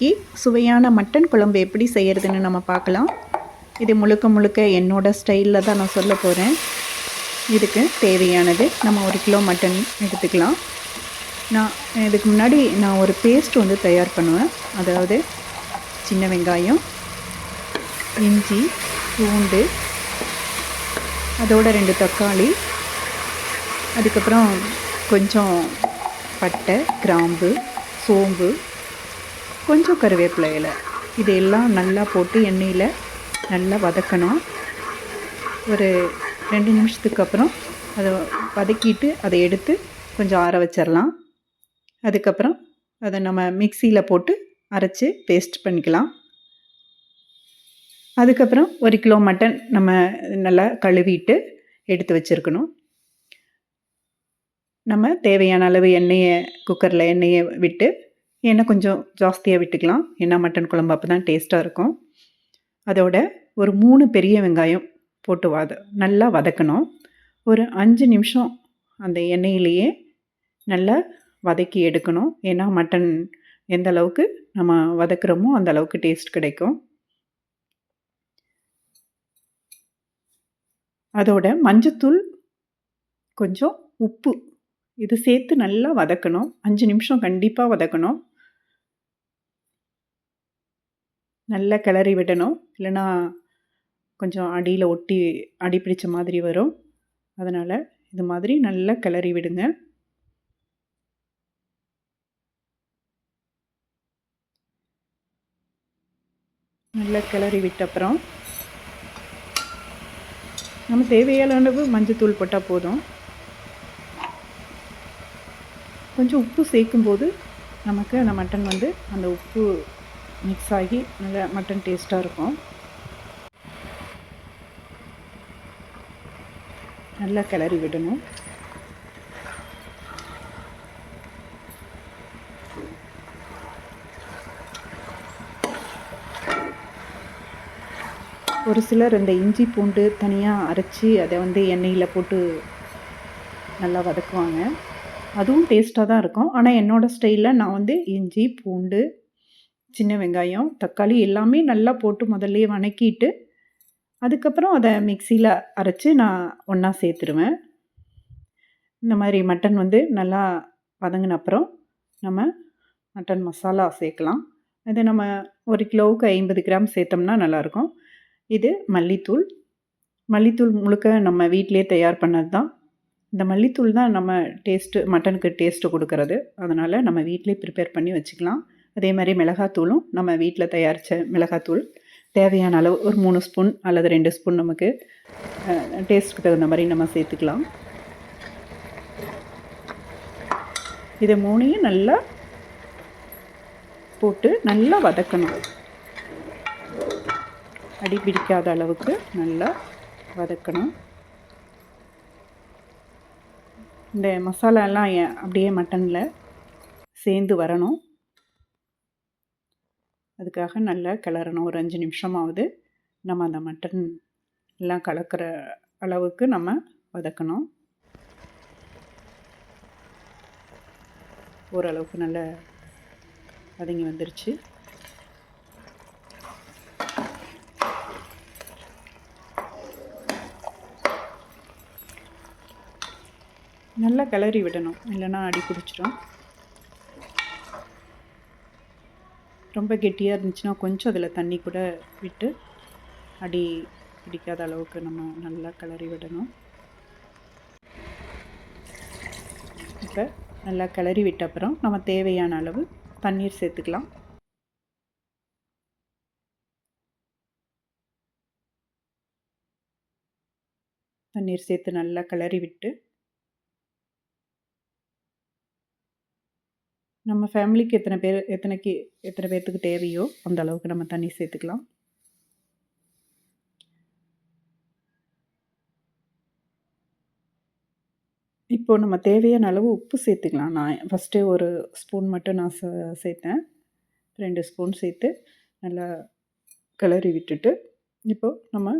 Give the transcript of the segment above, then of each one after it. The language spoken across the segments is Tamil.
இன்றைக்கி சுவையான மட்டன் குழம்பு எப்படி செய்கிறதுன்னு நம்ம பார்க்கலாம். இது முழுக்க முழுக்க என்னோடய ஸ்டைலில் தான் நான் சொல்ல போகிறேன் இதுக்கு தேவையானது நம்ம ஒரு கிலோ மட்டன் எடுத்துக்கலாம். நான் இதுக்கு முன்னாடி நான் ஒரு பேஸ்ட் வந்து தயார் பண்ணுவேன். அதாவது சின்ன வெங்காயம் இஞ்சி பூண்டு அதோட ரெண்டு தக்காளி அதுக்கப்புறம் கொஞ்சம் பட்டை கிராம்பு சோம்பு கொஞ்சம் கருவேப்பிலை இலை. இதையெல்லாம் நல்லா போட்டு எண்ணெயில் நல்லா வதக்கணும். ஒரு ரெண்டு நிமிஷத்துக்கு அப்புறம் அதை வதக்கிட்டு அதை எடுத்து கொஞ்சம் ஆற வச்சிடலாம் அதுக்கப்புறம் அதை நம்ம மிக்சியில் போட்டு அரைச்சி பேஸ்ட் பண்ணிக்கலாம். அதுக்கப்புறம் ஒரு கிலோ மட்டன் நம்ம நல்லா கழுவிட்டு எடுத்து வச்சுருக்கணும். நம்ம தேவையான அளவு எண்ணெயை குக்கரில் எண்ணெயை விட்டு எண்ணெய் கொஞ்சம் ஜாஸ்தியாக விட்டுக்கலாம். எண்ணெய் மட்டன் குழம்பு அப்போ தான் டேஸ்ட்டாக இருக்கும். அதோட ஒரு மூணு பெரிய வெங்காயம் போட்டு வத நல்லா வதக்கணும். ஒரு அஞ்சு நிமிஷம் அந்த எண்ணெயிலேயே நல்லா வதக்கி எடுக்கணும். ஏன்னா மட்டன் எந்த அளவுக்கு நம்ம வதக்குறோமோ அந்த அளவுக்கு டேஸ்ட் கிடைக்கும். அதோட மஞ்சத்தூள் கொஞ்சம் உப்பு இது சேர்த்து நல்லா வதக்கணும். அஞ்சு நிமிஷம் கண்டிப்பாக வதக்கணும். நல்லா கிளறி விடணும். இல்லைன்னா கொஞ்சம் அடியில் ஒட்டி அடி பிடிச்ச மாதிரி வரும். அதனால் இது மாதிரி நல்லா கிளறி விடுங்க. நல்லா கிளறி விட்ட அப்புறம் நம்ம தேவையான அளவு மஞ்சத்தூள் போட்டால் போதும். கொஞ்சம் உப்பு சேர்க்கும்போது நமக்கு அந்த மட்டன் வந்து அந்த உப்பு மிக்ஸ் ஆகி நல்லா மட்டன் டேஸ்ட்டாக இருக்கும். நல்லா கிளறி விடணும். ஒரு சிலர் இந்த இஞ்சி பூண்டு தனியாக அரைச்சி அதை வந்து எண்ணெயில் போட்டு நல்லா வதக்குவாங்க. அதுவும் டேஸ்ட்டாக தான் இருக்கும். ஆனால் என்னோடய ஸ்டைலில் நான் வந்து இஞ்சி பூண்டு சின்ன வெங்காயம் தக்காளி எல்லாமே நல்லா போட்டு முதல்லையே வணக்கிட்டு அதுக்கப்புறம் அதை மிக்சியில் அரைச்சி நான் ஒன்றா சேர்த்துருவேன். இந்த மாதிரி மட்டன் வந்து நல்லா வதங்கின அப்புறம் நம்ம மட்டன் மசாலா சேர்க்கலாம். இது நம்ம ஒரு கிலோவுக்கு ஐம்பது கிராம் சேர்த்தோம்னா நல்லாயிருக்கும். இது மல்லித்தூள். மல்லித்தூள் முழுக்க நம்ம வீட்டிலே தயார் பண்ணது தான் இந்த மல்லித்தூள் தான் நம்ம டேஸ்ட்டு மட்டனுக்கு டேஸ்ட்டு கொடுக்கறது. அதனால் நம்ம வீட்டிலே ப்ரிப்பேர் பண்ணி வச்சுக்கலாம். அதே மாதிரி மிளகாத்தூளும் நம்ம வீட்டில் தயாரித்த மிளகாத்தூள். தேவையான அளவு ஒரு மூணு ஸ்பூன் அல்லது ரெண்டு ஸ்பூன் நமக்கு டேஸ்ட்டுக்கு தகுந்த மாதிரி நம்ம சேர்த்துக்கலாம். இதை மூணையும் நல்லா போட்டு நல்லா வதக்கணும். அடி பிடிக்காத அளவுக்கு நல்லா வதக்கணும். இந்த மசாலாலாம் அப்படியே மட்டனில் சேர்ந்து வரணும். அதுக்காக நல்லா கிளறணும். ஒரு அஞ்சு நிமிஷமாவது நம்ம அந்த மட்டன் எல்லாம் கலக்கிற அளவுக்கு நம்ம வதக்கணும். ஓரளவுக்கு நல்ல வதங்கி வந்துருச்சு. நல்லா கிளறி விடணும். இல்லைன்னா அடி பிடிச்சிரும் ரொம்ப கெட்டியாக இருந்துச்சுன்னா கொஞ்சம் அதில் தண்ணி கூட விட்டு அடி பிடிக்காத அளவுக்கு நம்ம நல்லா கிளறி விடணும். இப்போ நல்லா கிளறி விட்ட அப்புறம் நம்ம தேவையான அளவு தண்ணீர் சேர்த்துக்கலாம். தண்ணீர் சேர்த்து நல்லா கிளறி விட்டு நம்ம ஃபேமிலிக்கு எத்தனை பேர் எத்தனைக்கு எத்தனை பேர்த்துக்கு தேவையோ அந்த அளவுக்கு நம்ம தண்ணி சேர்த்துக்கலாம். இப்போது நம்ம தேவையான அளவு உப்பு சேர்த்துக்கலாம். நான் ஃபஸ்ட்டு ஒரு ஸ்பூன் மட்டும் நான் சேர்த்தேன். ரெண்டு ஸ்பூன் சேர்த்து நல்லா கிளறி விட்டுட்டு இப்போது நம்ம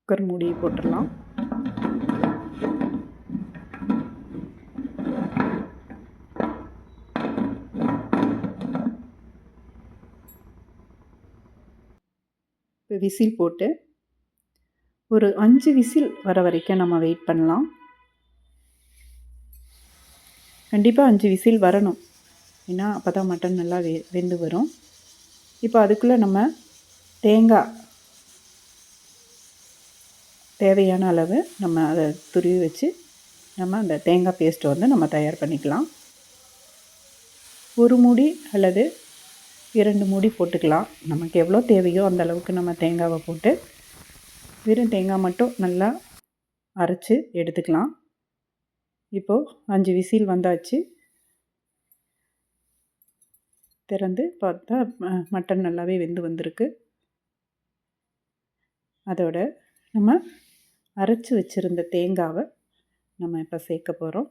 குக்கர் மூடி போட்டுடலாம். விசில் போட்டு ஒரு அஞ்சு விசில் வர வரைக்கும் நம்ம வெயிட் பண்ணலாம். கண்டிப்பாக அஞ்சு விசில் வரணும். ஏன்னா அப்போ தான் மட்டன் நல்லா வெ வெந்து வரும். இப்போ அதுக்குள்ளே நம்ம தேங்காய் தேவையான அளவு நம்ம அதை துருவி வச்சு நம்ம அந்த தேங்காய் பேஸ்ட்டை வந்து நம்ம தயார் பண்ணிக்கலாம். ஒரு மூடி அல்லது இரண்டு மூடி போட்டுக்கலாம். நமக்கு எவ்வளோ தேவையோ அந்த அளவுக்கு நம்ம தேங்காவை போட்டு வெறும் தேங்காய் மட்டும் நல்லா அரைச்சி எடுத்துக்கலாம். இப்போது அஞ்சு விசில் வந்தாச்சு. திறந்து பார்த்தா மட்டன் நல்லாவே வெந்து வந்திருக்கு. அதோட நம்ம அரைச்சி வச்சுருந்த தேங்காவை நம்ம இப்போ சேர்க்க போகிறோம்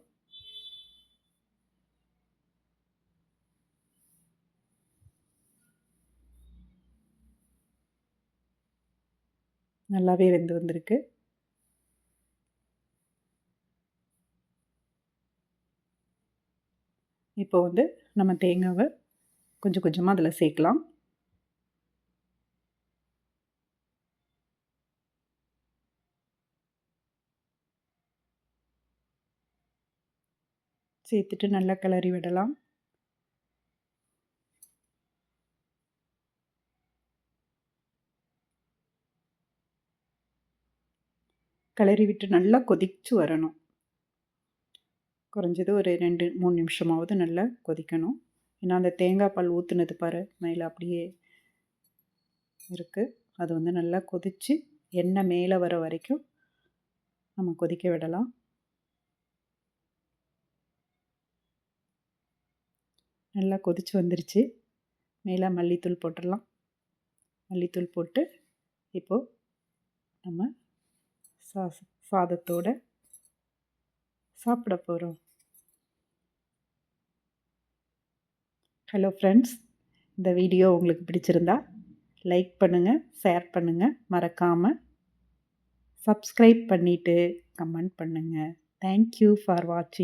நல்லாவே வெந்து வந்திருக்கு. இப்போ வந்து நம்ம தேங்காவை கொஞ்சம் கொஞ்சமாக அதில் சேர்க்கலாம் சேர்த்துட்டு நல்லா கிளறி விடலாம். கிளறி விட்டு நல்லா கொதிச்சு வரணும். குறைஞ்சது ஒரு ரெண்டு மூணு நிமிஷமாவது நல்லா கொதிக்கணும். ஏன்னா அந்த தேங்காய் பால் ஊற்றுனது பாரு மேலே அப்படியே இருக்குது அது வந்து நல்லா கொதித்து எண்ணெய் மேலே வர வரைக்கும் நம்ம கொதிக்க விடலாம். நல்லா கொதித்து வந்துருச்சு. மேலே மல்லித்தூள் போட்டுடலாம். மல்லித்தூள் போட்டு இப்போது நம்ம சா சாதத்தோடு சாப்பிட போகிறோம் ஹலோ ஃப்ரெண்ட்ஸ் இந்த வீடியோ உங்களுக்கு பிடிச்சிருந்தா லைக் பண்ணுங்கள் ஷேர் பண்ணுங்கள் மறக்காமல் சப்ஸ்கிரைப் பண்ணிவிட்டு கமெண்ட் பண்ணுங்கள் தேங்க்யூ ஃபார் வாட்சிங்